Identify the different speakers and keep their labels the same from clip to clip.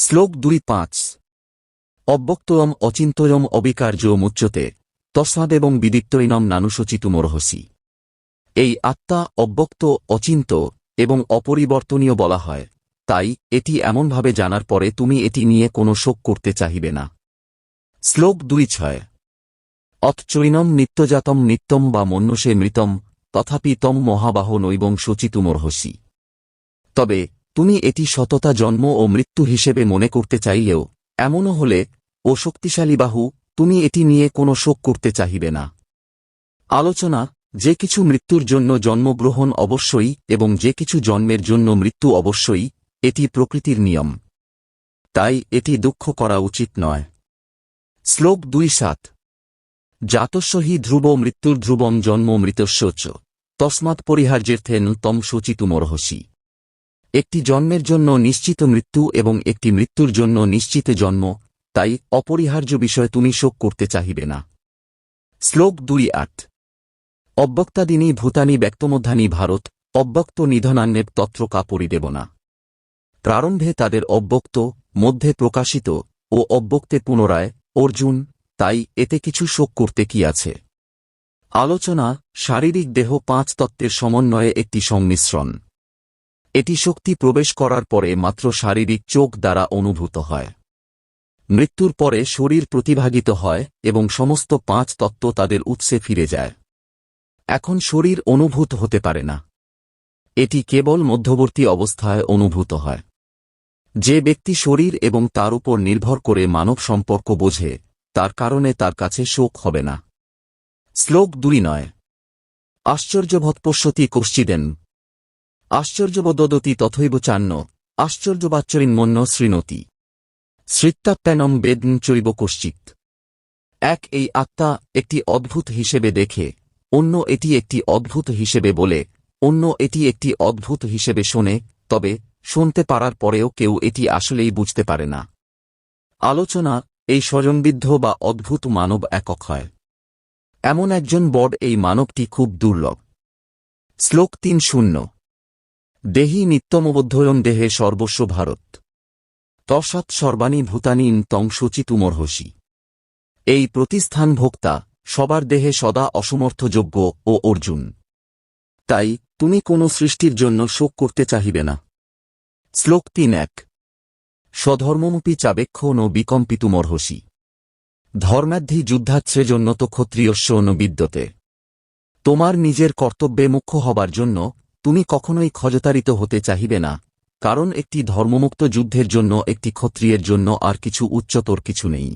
Speaker 1: শ্লোক দুই পাঁচ। অব্যক্তয়ম অচিন্তয়ম অবিকার্য মুচ্যতে, তস্মাদেবং বিদিত্তৈনম নানুশচিতুমর্হসি। এই আত্মা অব্যক্ত, অচিন্ত এবং অপরিবর্তনীয় বলা হয়, তাই এটি এমনভাবে জানার পরে তুমি এটি নিয়ে কোনো শোক করতে চাহিবে না। শ্লোক দুই ছয়। অতচৈনম নিত্যজাতম নিত্যম বা মন্যসে মৃতম, তথাপি তম মহাবাহ নৈবং শচিতুমর্হসি। তবে তুমি এটি সততা, জন্ম ও মৃত্যু হিসেবে মনে করতে চাইলেও, এমনও হলে, ও শক্তিশালী বাহু, তুমি এটি নিয়ে কোনো শোক করতে চাহিবে না। আলোচনা, যে কিছু মৃত্যুর জন্য জন্মগ্রহণ অবশ্যই এবং যে কিছু জন্মের জন্য মৃত্যু অবশ্যই, এটি প্রকৃতির নিয়ম। তাই এটি দুঃখ করা উচিত নয়। শ্লোক দুই সাত। জাতস্য হি ধ্রুব মৃত্যুর ধ্রুবম জন্ম মৃতস্য চ তস্মাৎ পরিহার্যের্থেন তম শচিতুমর্হসি একটি জন্মের জন্য নিশ্চিত মৃত্যু এবং একটি মৃত্যুর জন্য নিশ্চিত জন্ম, তাই অপরিহার্য বিষয় তুমি শোক করতে চাহিবে না। শ্লোক দুই আট। অব্যক্তাদিনী ভূতানি ব্যক্তমধ্যানি ভারত, অব্যক্ত নিধনান্যের তত্র কাপড়ি দেব না। প্রারম্ভে তাদের অব্যক্ত, মধ্যে প্রকাশিত ও অব্যক্তে পুনরায়, অর্জুন, তাই এতে কিছু শোক করতে কি আছে? আলোচনা, শারীরিক দেহ পাঁচ তত্ত্বের সমন্বয়ে একটি সংমিশ্রণ। এটি শক্তি প্রবেশ করার পরে মাত্র শারীরিক চোখ দ্বারা অনুভূত হয়। মৃত্যুর পরে শরীর প্রতিভাগিত হয় এবং সমস্ত পাঁচ তত্ত্ব তাদের উৎসে ফিরে যায়। এখন শরীর অনুভূত হতে পারে না। এটি কেবল মধ্যবর্তী অবস্থায় অনুভূত হয়। যে ব্যক্তি শরীর এবং তার উপর নির্ভর করে মানব সম্পর্ক বোঝে, তার কারণে তার কাছে শোক হবে না। শ্লোক দুই নয়। আশ্চর্যভৎপশ্যতি কশ্চিদেন আশ্চর্যবদতি তথৈব চান্ন আশ্চর্যবাচ্চরিন্মন্য শৃণতি শ্রিত্তাপ্যানম বেদন চৈব কশ্চিত এক এই আত্মা একটি অদ্ভুত হিসেবে দেখে, অন্য এটি একটি অদ্ভুত হিসেবে বলে, অন্য এটি একটি অদ্ভুত হিসেবে শোনে, তবে শুনতে পারার পরেও কেউ এটি আসলেই বুঝতে পারে না। আলোচনা এই স্বজনবিদ্ধ বা অদ্ভুত মানব একক হয়। এমন একজন বড এই মানবটি খুব দুর্লভ। শ্লোক তিন শূন্য। দেহি নিত্যমবদ্ধয়ন দেহে সর্বস্ব ভারত। তসাৎ সর্বাণী ভূতানীন তং শচিতুমর্হসি এই প্রতিস্থান ভোক্তা সবার দেহে সদা অসমর্থযোগ্য ও অর্জুন। তাই তুমি কোনো সৃষ্টির জন্য শোক করতে চাহিবে না। শ্লোক তিন এক। স্বধর্মমপি চাবেক্ষণ ও বিকম্পিতুমর্হসি ধর্মাধ্যি তো ক্ষত্রিয়স্য ন বিদ্যতে। তোমার নিজের কর্তব্যে মুখ্য হবার জন্য তুমি কখনোই খজতারিত হতে চাহিবে না, কারণ একটি ধর্মমুক্ত যুদ্ধের জন্য, একটি ক্ষত্রিয়ের জন্য আর কিছু উচ্চতর কিছু নেই।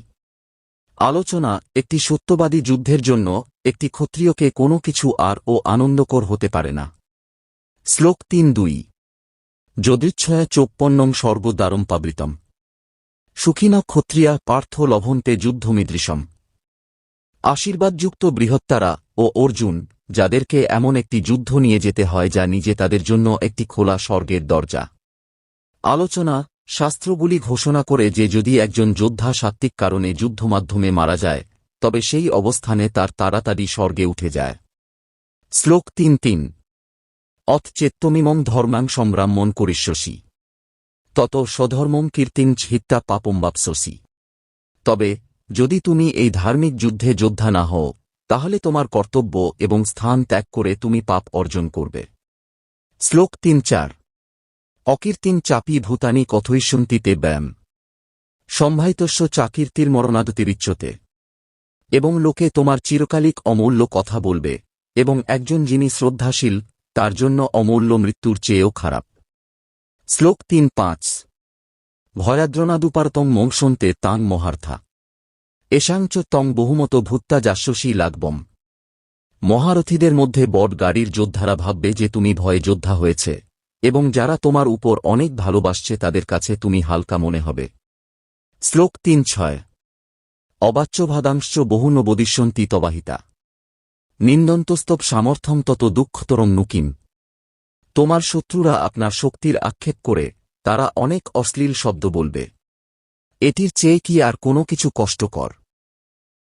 Speaker 1: আলোচনা, একটি সত্যবাদী যুদ্ধের জন্য, একটি ক্ষত্রিয়কে কোনো কিছু আর ও আনন্দকর হতে পারে না। শ্লোক তিন দুই। যদিচ্ছয়া চৌপন্নম সর্বদ্বারম পাবৃতম। সুখিনা ক্ষত্রিয়া পার্থ লভন্তে যুদ্ধমিদৃশম। আশীর্বাদযুক্ত বৃহত্তারা ও অর্জুন যাদেরকে এমন একটি যুদ্ধ নিয়ে যেতে হয় যা নিজে তাদের জন্য একটি খোলা স্বর্গের দরজা। আলোচনা, শাস্ত্রগুলি ঘোষণা করে যে যদি একজন যোদ্ধা সাত্ত্বিক কারণে যুদ্ধ মাধ্যমে মারা যায়, তবে সেই অবস্থানে তার তাড়াতাড়ি স্বর্গে উঠে যায়। শ্লোক তিন তিন। অথচেত্তমিমং ধর্মাং সম্রাম্মন করিষ্যসি। তত স্বধর্মং কীর্তিং পাপম বাপসসি তবে, যদি তুমি এই ধার্মিক যুদ্ধে যোদ্ধা না হও তাহলে তোমার কর্তব্য এবং স্থান ত্যাগ করে তুমি পাপ অর্জন করবে। শ্লোক তিন চার। অকীর্তিন চাপি ভূতানি কথৈষন্তিতে ব্যায়াম সম্ভাইতস্য চাকীর্তির মরণাদতিরিচ্যতে। এবং লোকে তোমার চিরকালিক অমূল্য কথা বলবে, এবং একজন যিনি শ্রদ্ধাশীল, তার জন্য অমূল্য মৃত্যুর চেয়েও খারাপ। শ্লোক তিন পাঁচ। ভয়াদ্রনাদুপারতং মংসন্তে তাং মহার্থা। এসাংচ তং বহুমত ভূত্তা যাস্যসী লাগবম। মহারথীদের মধ্যে বট গাড়ির যোদ্ধারা ভাববে যে তুমি ভয়ে যোদ্ধা হয়েছে, এবং যারা তোমার উপর অনেক ভালোবাসছে তাদের কাছে তুমি হালকা মনে হবে। শ্লোক তিন ছয়। অবাচ্যভাদাংশ বহুন বদিষ্যন্তি তবাহিতা। নিন্দন্তস্তব সামর্থ্যম তত দুঃখতরম নুকিম। তোমার শত্রুরা আপনার শক্তির আক্ষেপ করে, তারা অনেক অশ্লীল শব্দ বলবে। এটির চেয়ে কি আর কোনো কিছু কষ্টকর?